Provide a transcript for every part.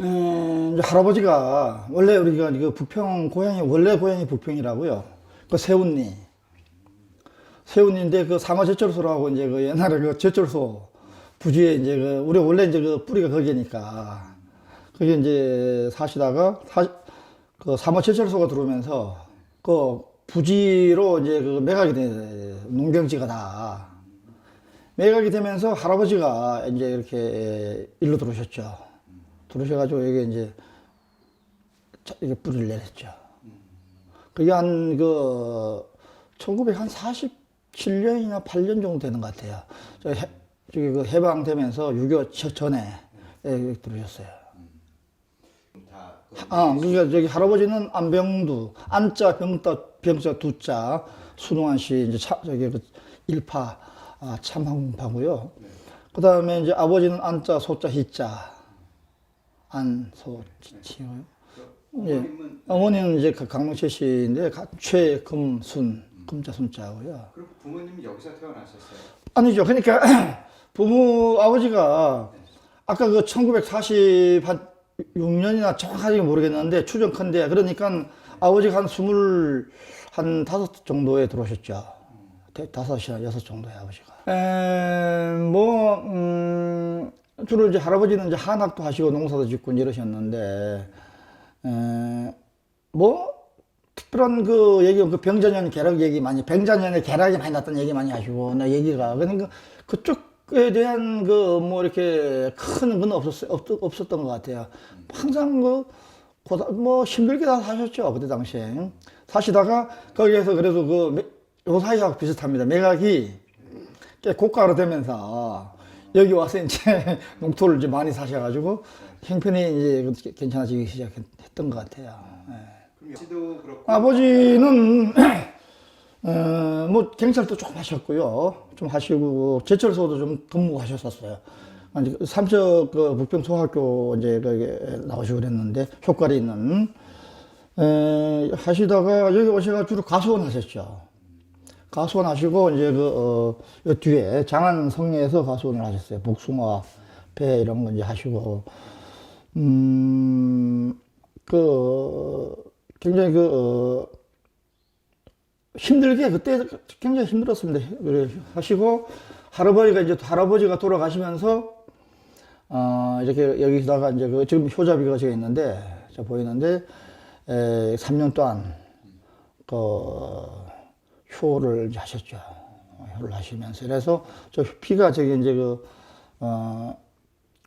음, 이제 할아버지가 원래 우리가 그 부평 고향이 원래 고향이 부평이라고요. 그 세운리. 세운리인데 그 상어 제철소라고 이제 그 옛날에 그 제철소 부지에 이제 그 우리 원래 이제 그 뿌리가 거기니까 거기 이제 사시다가 사, 그 상어 제철소가 들어오면서 그 부지로 이제 그 매각이 돼 농경지가 다 매각이 되면서 할아버지가 이제 이렇게 일로 들어오셨죠. 들어오셔가지고 여기 이제 자- 이게 뿌리를 내렸죠. 그게 한 그 1947년이나 8년 정도 되는 것 같아요. 저 해, 저기 그 해방되면서 6.25 전에 여기 들어오셨어요. 다 아, 그러니까 저기 할아버지는 안병두, 안자 병자 병자 두자 순웅한 씨 이제 차, 저기 그 일파 아, 참황파고요. 그다음에 이제 아버지는 안자 소자 희자 안소치요. 예. 어머님은 이제 그 강릉 씨인데 가- 최금순 금자 순자고요. 그럼 부모님이 여기서 태어나셨어요? 아니죠. 그러니까 부모 아버지가 아까 그 1946년이나 정확하게 모르겠는데 추정컨대 그러니까 아버지가 한 스물 한 다섯 정도에 들어오셨죠. 대- 다섯이나 여섯 정도에 아버지가. 에, 뭐 음, 주로 이제 할아버지는 이제 한학도 하시고 농사도 짓고 이러셨는데 에, 뭐 특별한 그 얘기, 그 병자년 계략 얘기 많이, 병자년에 계략이 많이 났던 얘기 많이 하시고, 나 얘기가. 그러니까 그쪽에 대한 그 뭐 이렇게 큰 건 없었, 없, 없었던 것 같아요. 항상 그, 고다, 뭐 힘들게 다 사셨죠. 그때 당시에. 사시다가 거기에서 그래도 그, 매- 요사이하고 비슷합니다. 매각이 꽤 고가로 되면서 여기 와서 이제 농토를 이제 많이 사셔가지고 형편이 이제 괜찮아지기 시작했던 것 같아요. 예. 그럼 씨도 그렇고 아버지는 어, 뭐 경찰도 조금 하셨고요. 좀 하시고 제철소도 좀 근무 하셨었어요. 아니 그 삼척 그 북평 소학교 이제 거기 나오시고 그랬는데 효과리 있는 에, 하시다가 여기 오셔가 주로 가수원 하셨죠. 가수원 하시고 이제 그 어, 요 뒤에 장안 성리에서 가수원을 하셨어요. 복숭아 배 이런 거 이제 하시고 음그 굉장히 그 어, 힘들게 그때 굉장히 힘들었습니다. 그래 하시고 할아버지가 이제 할아버지가 돌아가시면서 어 이렇게 여기다가 이제 그 지금 효자비가 제가 있는데 저 보이는데 에 3년 동안 그 효를 하셨죠. 효를 하시면서 그래서 저 피가 저기 이제 그 어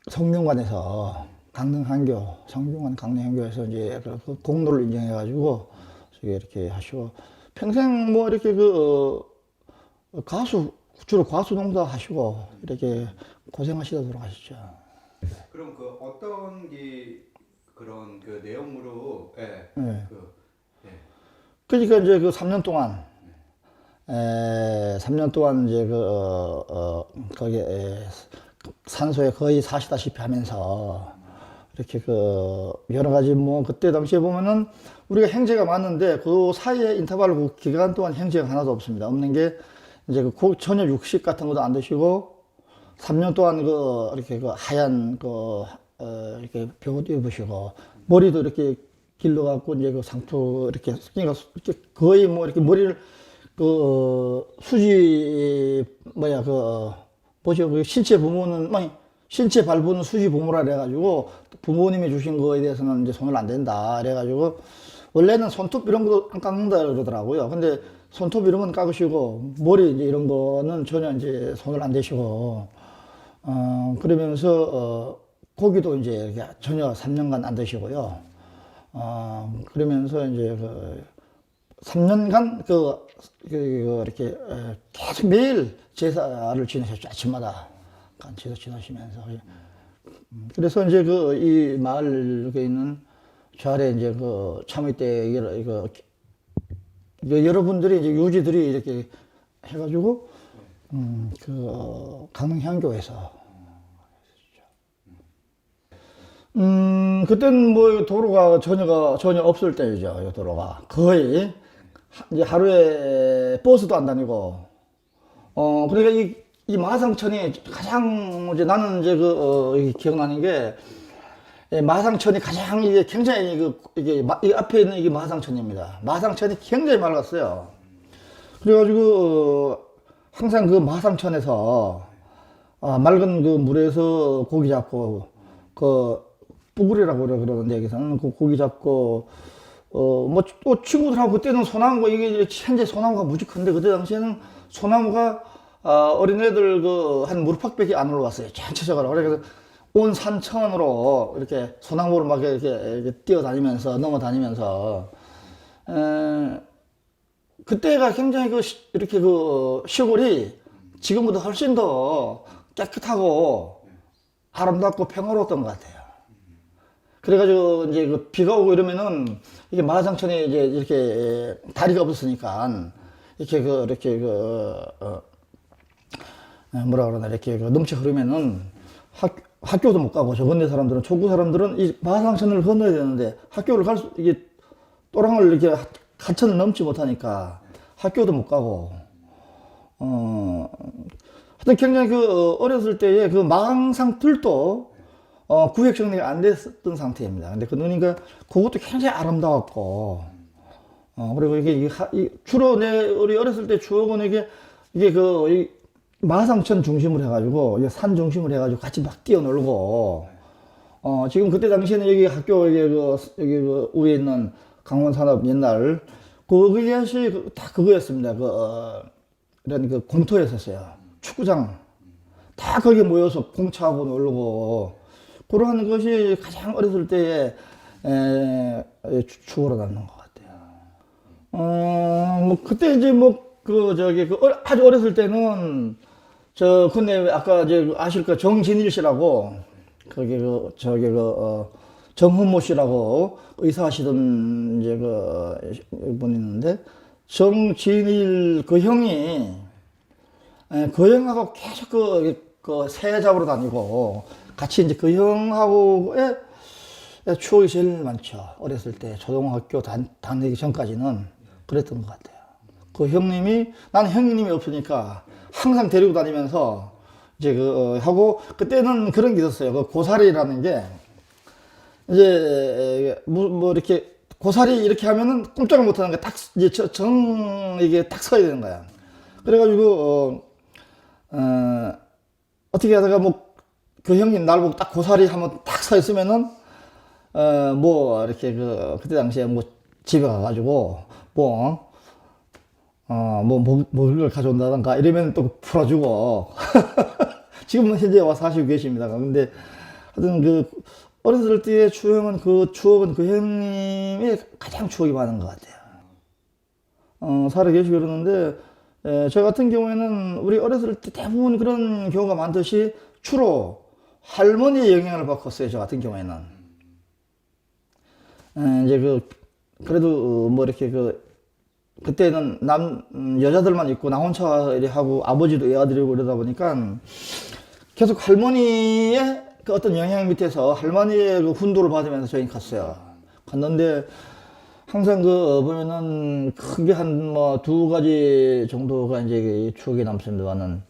성균관에서 강릉 한교 성균관 강릉 한교에서 이제 그- 그 공로를 인정해가지고 저기 이렇게 하시고 평생 뭐 이렇게 그 어, 가수 주로 가수 농사 하시고 이렇게 고생하시다 돌아가셨죠. 그럼 그 어떤 게 그런 그 내용으로 예. 네. 그 예. 그러니까 이제 그 3년 동안 에 3년 동안 이제 그 어, 어, 거기에 에, 산소에 거의 사시다시피 하면서 이렇게 그 여러 가지 뭐 그때 당시에 보면은 우리가 행제가 많은데 그 사이에 인터벌 그 기간 동안 행제가 하나도 없습니다. 없는 게 이제 그 고- 전혀 육식 같은 것도 안 드시고 3년 동안 그 이렇게 그 하얀 그 어, 이렇게 벽옷 입으시고 머리도 이렇게 길러갖고 이제 그 상투 이렇게 그러니까 거의 뭐 이렇게 머리를 그 어, 수지 뭐야 그 어, 뭐죠 그 신체 부모는 뭐 신체 발부는 수지 부모라 그래가지고 부모님이 주신 거에 대해서는 이제 손을 안 댄다 그래가지고 원래는 손톱 이런 것도 안 깎는다 그러더라고요. 근데 손톱 이런 건 깎으시고 머리 이제 이런 거는 전혀 이제 손을 안 대시고 어 그러면서 어 고기도 이제 전혀 3년간 안 드시고요. 어 그러면서 이제 그 3년간 그, 그, 그 이렇게 에, 계속 매일 제사를 지내셨죠. 아침마다 간 제사 지내시면서. 음, 그래서 이제 그 이 마을에 있는 저 아래 이제 그 참의 때 여러, 이거 이거 여러분들이 이제 유지들이 이렇게 해가지고 음, 그 어, 강릉향교에서 음, 그때는 뭐 도로가 전혀가 전혀 없을 때이죠. 이 도로가 거의 하- 이제 하루에 버스도 안 다니고 어 그러니까 이, 이 마상천이 가장 이제 나는 이제 그 어, 이 기억나는 게 예, 마상천이 가장 이게 굉장히 그 이게 마- 이 앞에 있는 이게 마상천입니다. 마상천이 굉장히 맑았어요. 그래가지고 어, 항상 그 마상천에서 아, 맑은 그 물에서 고기 잡고 그 뿌구리라고 그러는데 여기서는 그 고기 잡고 어 뭐 또 친구들하고 그때는 소나무가 이게 현재 소나무가 무지 큰데 그때 당시에는 소나무가 아, 어린애들 그 한 무릎팍밖에 안 올라왔어요. 전체적으로 그래서 온 산천으로 이렇게 소나무를 막 이렇게, 이렇게 뛰어다니면서 넘어다니면서 에, 그때가 굉장히 그 시- 이렇게 그 시골이 지금보다 훨씬 더 깨끗하고 아름답고 평화로웠던 것 같아요. 그래가지고 이제 그 비가 오고 이러면은 이게 마하장천에 이제 이렇게 다리가 없었으니까 이렇게 그 이렇게 그 어, 어, 뭐라 그러나 이렇게 그 넘쳐 흐르면은 학, 학교도 못 가고 저 건네 사람들은 초구 사람들은 이 마하장천을 건너야 되는데 학교를 갈 수 이게 또랑을 이렇게 하- 하천을 넘지 못하니까 학교도 못 가고 어 하여튼 굉장히 그 어, 어렸을 때에 그 망상 들도 어, 구획 정리가 안 됐었던 상태입니다. 근데 그 눈이가 그것도 굉장히 아름다웠고, 어, 그리고 이게, 이 하- 이 주로 내, 우리 어렸을 때 추억은 이게, 이게 그, 이 마상천 중심으로 해가지고, 이산 중심으로 해가지고 같이 막 뛰어놀고, 어, 지금 그때 당시에는 여기 학교, 여기 그, 여기 그 위에 있는 강원산업 옛날, 그것이 그- 다 그거였습니다. 그, 어, 이런 그 공터였었어요. 축구장. 다 거기에 모여서 공차하고 놀고 그러한 것이 가장 어렸을 때에 추억으로 남는 것 같아요. 어, 뭐 그때 이제 뭐 그 저기 그 어- 아주 어렸을 때는 저 근데 아까 이제 아실 거 정진일 씨라고 거기 그 저기 그 어, 정훈모 씨라고 의사하시던 이제 그 분 있는데 정진일 그 형이 예, 그 형하고 계속 그, 그, 새 잡으러 다니고, 같이 이제 그 형하고의 추억이 제일 많죠. 어렸을 때, 초등학교 단, 다니기 전까지는 그랬던 것 같아요. 그 형님이, 나는 형님이 없으니까 항상 데리고 다니면서, 이제 그, 어, 하고, 그때는 그런 게 있었어요. 그 고사리라는 게, 이제, 뭐, 뭐 이렇게, 고사리 이렇게 하면은 꼼짝을 못 하는 게 딱, 이제 저- 정, 이게 딱 서야 되는 거야. 그래가지고, 어, 어, 어떻게 하다가 뭐, 그 형님 날 보고 딱 고사리 한번 딱 서 있으면은, 어, 뭐, 이렇게 그, 그때 당시에 뭐, 집에 가가지고, 뭐, 어, 뭐, 걸 가져온다던가 이러면 또 풀어주고. 지금은 현재 와 사시고 계십니다. 근데, 하여튼 그, 어렸을 때의 추억은 그 추억은 그 형님이 가장 추억이 많은 것 같아요. 어, 살아 계시고 그러는데, 에, 저 같은 경우에는 우리 어렸을 때 대부분 그런 경우가 많듯이 주로 할머니의 영향을 받았어요. 저 같은 경우에는. 에, 이제 그, 그래도 어, 뭐 이렇게 그, 그때는 남, 음, 여자들만 있고 나 혼자 하고 아버지도 애아들이고 그러다 보니까 계속 할머니의 그 어떤 영향 밑에서 할머니의 그 훈도를 받으면서 저희 갔어요. 갔는데 항상 그 보면은 크게 한 뭐 두 가지 정도가 이제 추억이 남습니다만은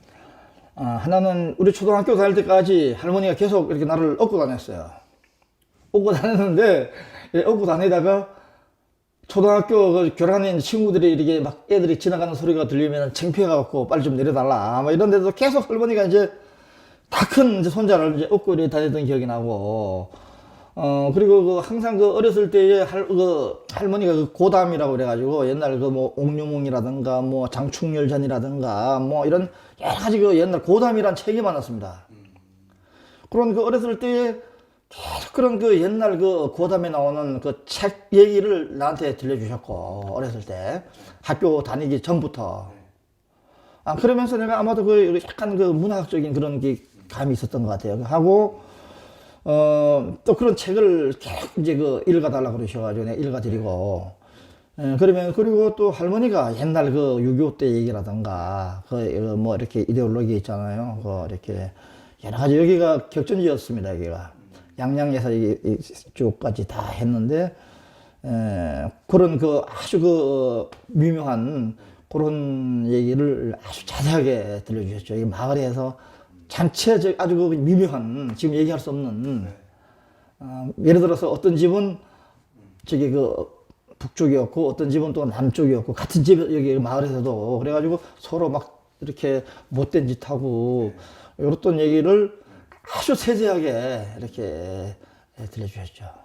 아, 하나는 우리 초등학교 다닐 때까지 할머니가 계속 이렇게 나를 업고 다녔어요. 업고 다녔는데 예, 업고 다니다가 초등학교 그 교란에 있는 친구들이 이렇게 막 애들이 지나가는 소리가 들리면 창피해갖고 빨리 좀 내려달라. 막 이런 데도 계속 할머니가 이제 다 큰 손자를 이제 업고 이렇게 다니던 기억이 나고, 어, 그리고 그 항상 그 어렸을 때에 할, 그 할머니가 그 고담이라고 그래가지고 옛날 그 뭐 옥류몽이라든가 뭐 장충열전이라든가 뭐 이런 여러 가지 그 옛날 고담이란 책이 많았습니다. 그런 그 어렸을 때에 계속 그런 그 옛날 그 고담에 나오는 그 책 얘기를 나한테 들려주셨고, 어렸을 때. 학교 다니기 전부터. 아, 그러면서 내가 아마도 그 약간 그 문학적인 그런 게 감이 있었던 것 같아요. 하고, 어, 또 그런 책을 계속 이제 그 읽어달라고 그러셔가지고 내가 읽어드리고, 예, 그러면, 그리고 또 할머니가 옛날 그 6.25 때 얘기라던가, 그, 뭐 이렇게 이데올로기 있잖아요. 그 이렇게 여러 가지 여기가 격전지였습니다, 여기가. 양양에서 이쪽까지 다 했는데, 에, 그런 그 아주 그 미묘한 그런 얘기를 아주 자세하게 들려주셨죠. 이 마을에서 전체 저 아주 그 미묘한 지금 얘기할 수 없는 어, 예를 들어서 어떤 집은 저기 그 북쪽이었고 어떤 집은 또 남쪽이었고 같은 집 여기 마을에서도 그래가지고 서로 막 이렇게 못된 짓 하고 이랬던 얘기를 아주 세세하게 이렇게 들려주셨죠.